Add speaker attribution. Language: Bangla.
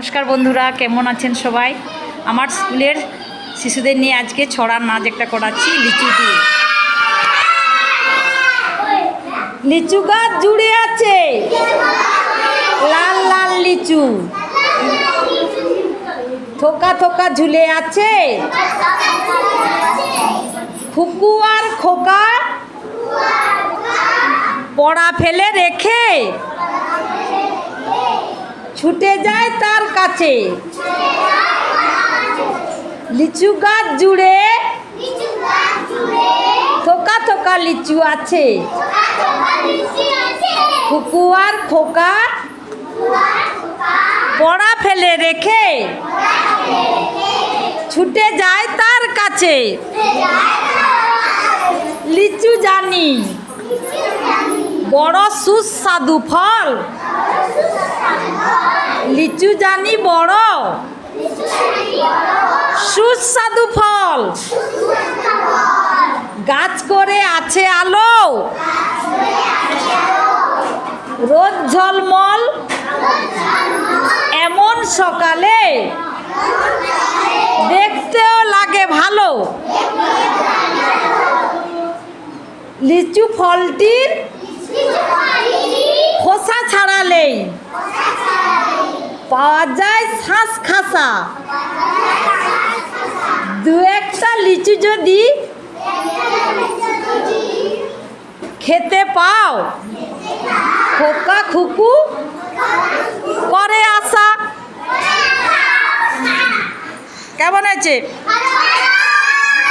Speaker 1: নমস্কার বন্ধুরা, কেমন আছেন সবাই? আমার স্কুলের শিশুদের নিয়ে আজকে ছড়ার নাচ একটা করাচ্ছি, লিচু দিয়ে। লিচু গাছ জুড়ে আছে। লাল লাল লিচু। থোকা থোকা ঝুলে আছে। খুকু আর খোকা পড়া ফেলে রেখে ছুটে যায় তার কাছে। লিচু গাছ জুড়ে থোকা থোকা লিচু আছে। আর খোকা পড়া ফেলে রেখে ছুটে যায় তার কাছে। লিচু জানি, বড় সুস্বাদু ফল। লিচু জানি বড়। সুস্বাদু ফল। গাছ করে আছে আলো। রোদ ঝলমল। এমন সকালে দেখতেও লাগে ভালো। লিচু ফলটির খোসা ছাড়ালেই পাওয়া যায় শাঁস খাসা দু একটা লিচু যদি খেতে পাও, খোকা খুকু করে আসা। কেমন আছে